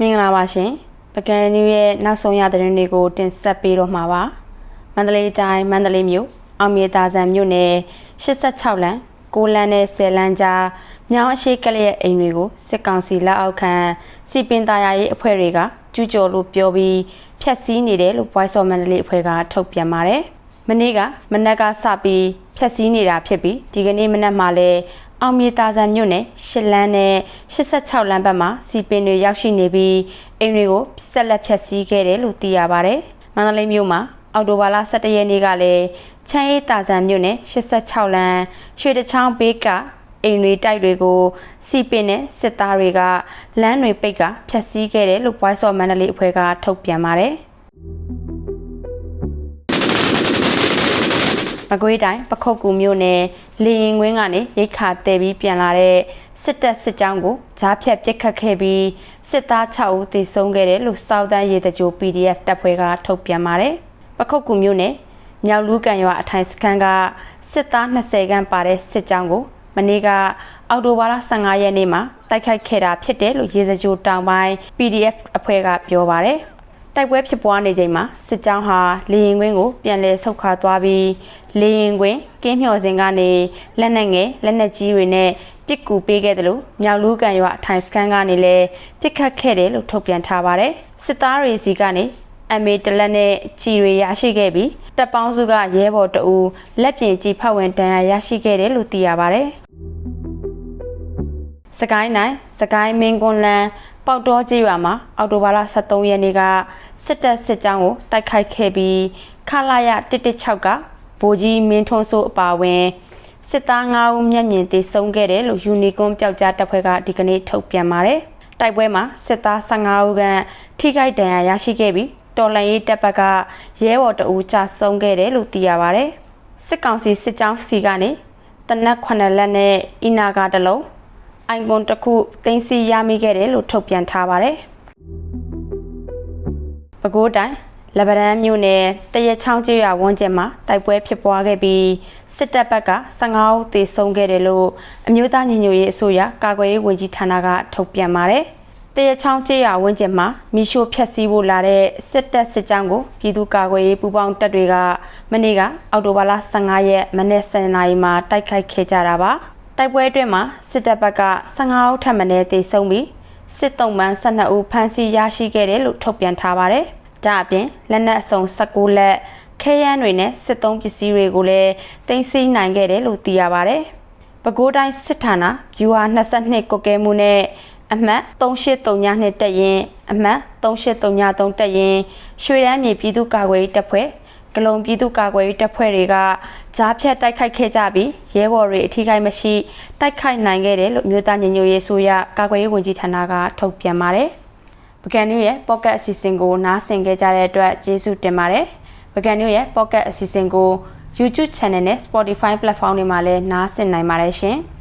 မင်္ဂလာပါရှင်ပကံနူးရဲ့နောက်ဆုံးရသတင်းတွေကို တင်ဆက်ပေးတော့မှာပါမန္တလေးတိုင်းမန္တလေးမြို့အောင်မြေသာဆန်မြို့နယ်86လမ်း6လမ်းနဲ့10လမ်းကြားမြောင်းအရှိကလျက်အိမ်တွေကိုစစ်ကောင်စီလက်အောက်ခံစီပင်သားရရေးအဖွဲ့တွေကကျူးကျော်လို့ပြောပြီးဖျက်ဆီးနေတယ်လို့ Voice of Mandalay အဖွဲ့ကထုတ်ပြန်ပါတယ် မနေ့ကမနက်ကစပြီးဖျက်ဆီးနေတာဖြစ်ပြီးဒီကနေ့မနက်မှလည်းအောင်မြေတာဆန်မြို့နယ်ရှစ်လန်းနဲ့86လမ်းဘက်မှာစီပင်တွေရောက်ရှိနေပြီးအိမ်တွေကိုဆက်လက်ဖျက်ဆီးခဲ့တယ်လို့သိရပါတယ်။မန္တလေးမြို့မှာအော်တိုဘာလ17ရက်နေ့ကလည်းချမ်းအေးတာဆန်မြို့နယ်86လမ်းရွှေတချောင်းဘေးကအိမ်တွေတိုက်တွေကိုစီပင်နဲ့စစ်သားတွေကလမ်းတွေပိတ်ကဖျက်ဆီးခဲ့တယ်လို့ Voice of Mandalay အဖွဲ့ကထုတ်ပြန်ပါတယ်။ မကွေးတိုင်းပခုတ်ကူမြို့နယ်လေရင်ကွင်းကနေရိတ်ခါတဲပြီးပြန်လာတဲ့စစ်တပ်စစ်ကြောင်းကိုဂျားဖြတ်ပစ်ခတ်ခဲ့ပြီးစစ်သား6ဦးသေဆုံးခဲ့တယ်လို့စောက်တန်းရေတကြို PDF တပ်ဖွဲ့ကထုတ်ပြန်ပါတယ်။ပခုတ်ကူမြို့နယ်မြောက်လူးကန်ရွာအထိုင်စခန်းကစစ်သား20ခန်းပါတဲ့စစ်ကြောင်းကိုမနေ့ကအော်တိုဘာလ15ရက်နေ့မှာတိုက်ခိုက်ခဲ့တာဖြစ်တယ်လို့ရေစကြိုတောင်ပိုင်း PDF အဖွဲ့ကပြောပါတယ်။ တိုက်ပွဲဖြစ်ပွားနေချိန်မှာစစ်ကြောင်းဟာလေရင်ကွင်းကိုပြန်လည်ဆုတ်ခါသွားပြီးလေရင်ကွင်းကင်းမျှော်စင်ကနေလက်နက်ငယ်လက်နက်ကြီးတွေနဲ့တစ်ကူပေးခဲ့တယ်လို့မြောက်လူကန်ရွာအထိုင်စခန်းကနေလည်းတစ်ခတ်ခဲ့တယ်လို့ထုတ်ပြန်ထားပါတယ်စစ်သားတွေစီကနေအမေတလက်နဲ့ကြည်တွေရရှိခဲ့ပြီးတပ်ပေါင်းစုကရဲဘော်တအူလက်ပြင်ကြည်ဖောက်ဝင်တန်ရာရရှိခဲ့တယ်လို့သိရပါတယ် စကိုင်းနိုင်စကိုင်းမင်းကွန်လန်ပေါက်တော်ကျေးရွာမှာအော်တိုဘာလ23ရက်နေ့ကစစ်တပ်စစ်ကြောင်းကိုတိုက်ခိုက်ခဲ့ပြီးခလာရ116ကဗိုလ်ကြီးမင်းထွန်းစိုးအပါဝင်စစ်သား9ဦးမျက်မြင်သေဆုံးခဲ့တယ်လို့ယူနီကွန်ပျောက်ကြားတပ်ဖွဲ့ကဒီကနေ့ထုတ်ပြန်ပါတယ်။တိုက်ပွဲမှာစစ်သား15ဦးကထိခိုက်ဒဏ်ရာရရှိခဲ့ပြီးတော်လန်ရေးတပ်ဘက်ကရဲဘော်တအူးကြာဆုံးခဲ့တယ်လို့သိရပါတယ်။စစ်ကောင်စီစစ်ကြောင်းစီကနေတနက်9လက်နဲ့အီနာကတလုံး အိုင်ကွန်တစ်ခုတင်စီရမိခဲ့တယ်လို့ထုတ်ပြန်ထားပါတယ်။ပဲခူးတိုင်းလဗရန်မြို့နယ်တရချောင်းကျေးရွာဝန်းကျင်မှာတိုက်ပွဲဖြစ်ပွားခဲ့ပြီးစစ်တပ်ဘက်က15ဦးသေဆုံးခဲ့တယ်လို့အမျိုးသားညီညွတ်ရေးအစိုးရကာကွယ်ရေးဝန်ကြီးဌာနကထုတ်ပြန်ပါတယ်။တရချောင်းကျေးရွာဝန်းကျင်မှာမိရှို့ဖျက်ဆီးဖို့လာတဲ့စစ်တပ်စစ်ကြောင်းကိုပြည်သူ့ကာကွယ်ရေးပူးပေါင်းတပ်တွေကမနေ့ကအောက်တိုဘာလ15ရက်မနေ့7နာရီမှာတိုက်ခိုက်ခဲ့ကြတာပါ။ တိုက်ပွဲအတွင်းမှာစစ်တပ်ဘက်က15ဦးထပ်မံသေဆုံးပြီးစစ်တုံးမှန်12ဦးဖမ်းဆီးရရှိခဲ့တယ်လို့ထုတ်ပြန်ထားပါတယ်။ဒါအပြင်လက်နက်အစုံ16လက်ခဲယမ်းတွေနဲ့စစ်သုံးပစ္စည်းတွေကိုလည်းတင်စီနိုင်ခဲ့တယ်လို့သိရပါဗျ။ပဲခူးတိုင်းစစ်ဌာနဗျူဟာ22ကုတ်ကဲမှုနဲ့အမှတ်3832တက်ရင်အမှတ်3833တက်ရင်ရွှေရမ်းမြေပြည်သူ့ကာကွယ်ရေးတပ်ဖွဲ့ ကလုံပြည်သူ့ကာကွယ်ရေးတပ်ဖွဲ့တွေကကြားဖြတ်တိုက်ခိုက်ခဲ့ကြပြီးရဲဘော်တွေအထူးခိုက်မရှိတိုက်ခိုက်နိုင်ခဲ့တယ်လို့မြို့သားညညရေးဆိုရကာကွယ်ရေးဝန်ကြီးဌာနကထုတ်ပြန်ပါတယ်။ပကံနူးရဲ့ pocket အစီအစဉ်ကိုနားဆင်ခဲ့ကြတဲ့အတွက်ကျေးဇူးတင်ပါတယ်ပကံနူးရဲ့ pocket အစီအစဉ်ကို YouTube channel နဲ့ Spotify platform တွေမှာလည်းနားဆင်နိုင်ပါတယ်ရှင်။